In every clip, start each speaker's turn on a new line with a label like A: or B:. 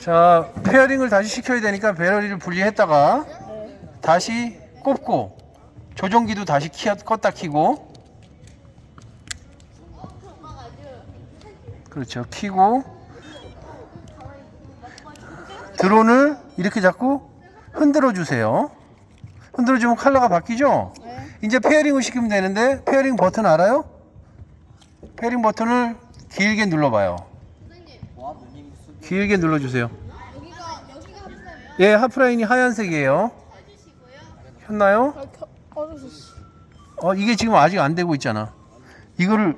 A: 자, 페어링을 다시 시켜야 되니까 배럴리를 분리했다가 다시 꼽고 조종기도 다시 키, 껐다 키고 그렇죠. 키고 드론을 이렇게 잡고 흔들어 주세요. 흔들어 주면 컬러가 바뀌죠? 이제 페어링을 시키면 되는데 페어링 버튼 알아요? 페어링 버튼을 길게 눌러 봐요. 길게 눌러 주세요.
B: 여기가 여기가 하프라인이요?
A: 예, 하프라인이 하얀색이에요. 켰나요?
B: 아. 어,
A: 이게 지금 아직 안 되고 있잖아. 이거를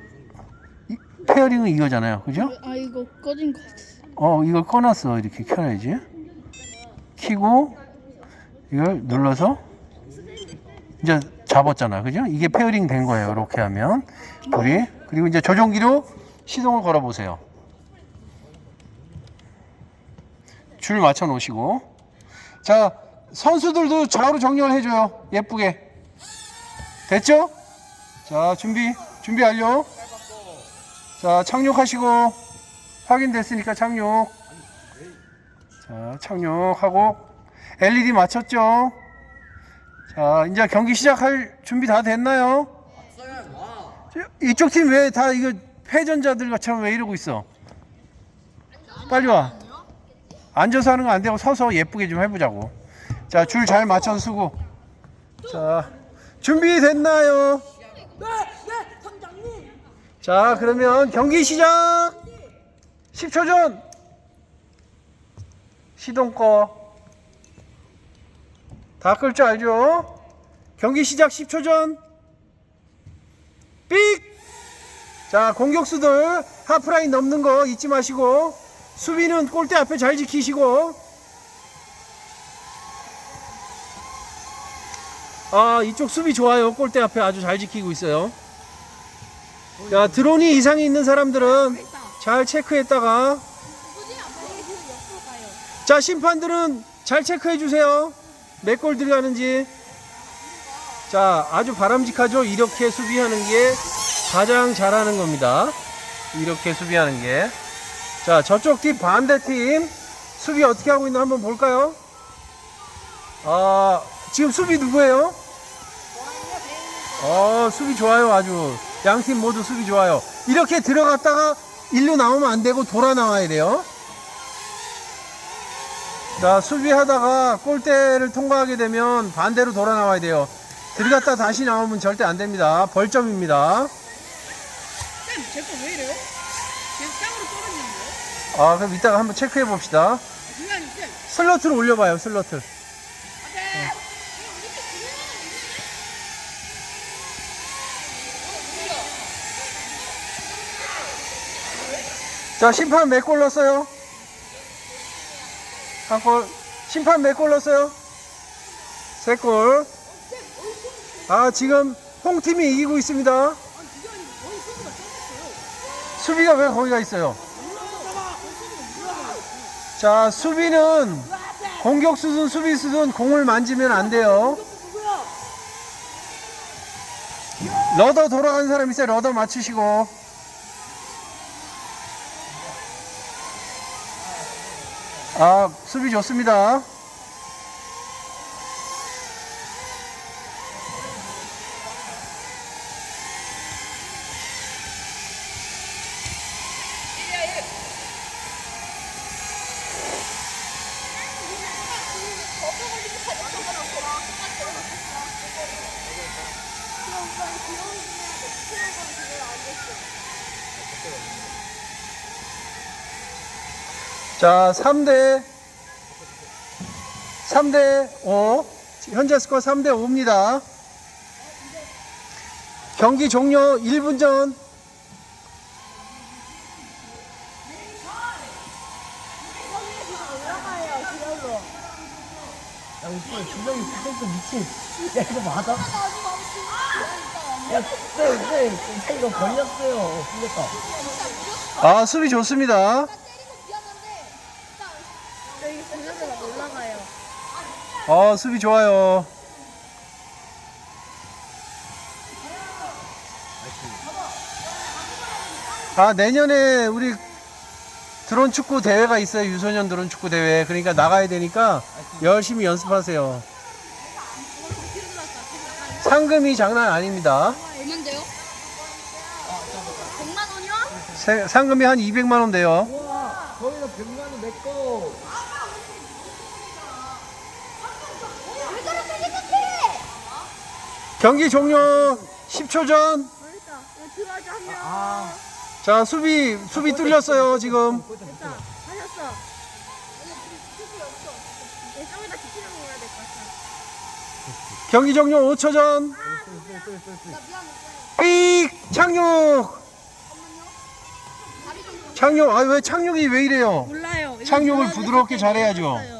A: 이- 페어링은 이거잖아요. 그죠?
B: 아 이거 꺼진 것 같아.
A: 어, 이걸 꺼놨어. 이렇게 켜야지. 키고 이걸 눌러서 이제 잡았잖아. 그죠? 이게 페어링 된 거예요. 이렇게 하면 둘이 그리고 이제 조종기로 시동을 걸어 보세요. 줄 맞춰 놓으시고 자, 선수들도 좌우로 정렬 해 줘요. 예쁘게. 됐죠? 자, 준비. 준비 완료. 자, 착륙하시고 확인됐으니까 착륙. 자, 착륙하고 LED 맞췄죠? 자, 이제 경기 시작할 준비 다 됐나요? 저, 이쪽 팀 왜 다 이거 패전자들 것처럼 왜 이러고 있어? 빨리 와. 앉아서 하는 거 안 되고 서서 예쁘게 좀 해보자고. 자, 줄 잘 맞춰서 쓰고. 자, 준비됐나요?
C: 네, 네, 선장님.
A: 자, 그러면 경기 시작! 10초 전! 시동 꺼. 다 끌 줄 알죠? 경기 시작 10초 전! 삑! 자, 공격수들 하프라인 넘는 거 잊지 마시고, 수비는 골대 앞에 잘 지키시고, 아, 이쪽 수비 좋아요. 골대 앞에 아주 잘 지키고 있어요. 자, 드론이 이상이 있는 사람들은 잘 체크했다가 자, 심판들은 잘 체크해 주세요. 몇 골 들어가는지. 자, 아주 바람직하죠. 이렇게 수비하는 게 가장 잘하는 겁니다. 이렇게 수비하는 게. 자, 저쪽 팀 반대 팀 수비 어떻게 하고 있나 한번 볼까요? 아, 지금 수비 누구예요? 어, 수비 좋아요, 아주. 양 팀 모두 수비 좋아요. 이렇게 들어갔다가 일로 나오면 안 되고 돌아 나와야 돼요. 자, 수비하다가 골대를 통과하게 되면 반대로 돌아 나와야 돼요. 들어갔다 다시 나오면 절대 안 됩니다. 벌점입니다.
B: 쌤, 제거 왜 이래요? 계속 땅으로 떨어지는데요?
A: 아, 그럼 이따가 한번 체크해 봅시다. 슬로트를 올려봐요, 슬로트. 자, 심판 몇 골 넣었어요? 한 골. 심판 몇 골 넣었어요? 세 골. 아, 지금 홍팀이 이기고 있습니다. 수비가 왜 거기가 있어요? 자, 수비는 공격수든 수비수든 공을 만지면 안 돼요. 러더 돌아가는 사람 있어요. 러더 맞추시고. 아, 수비 좋습니다. 자, 3대 3대 5. 현재 스코어 3대 5입니다. 경기 종료 1분 전.
C: 야, 이거 진짜 미친. 야, 이거 맞아? 야, 쌤, 쌤, 쌤, 이거 걸렸어요. 풀렸다.
A: 아, 수비 좋습니다. 어, 수비 좋아요. 아, 내년에 우리 드론 축구 대회가 있어요. 유소년 드론 축구 대회. 그러니까 나가야 되니까 열심히 연습하세요. 상금이 장난 아닙니다.
D: 얼만데요? 100만 원이요?
A: 세- 상금이 한 200만 원 돼요.
C: 우와, 거기서 100만 원 내꺼.
D: 왜 저렇게 생각해?
A: 경기 종료 10초 전.
D: 그러니까 이거 들어가자 한 명.
C: 아,
A: 자, 수비 수비 뚫렸어요, 지금.
D: 됐다. 하셨어. 내 쪽에다 지키는 거 해야 될 것 같아.
A: 경기 종료 5초 전. 삑! 착륙. 착륙. 아, 왜 착륙이 왜 이래요?
B: 몰라요.
A: 착륙을 부드럽게 잘해야죠.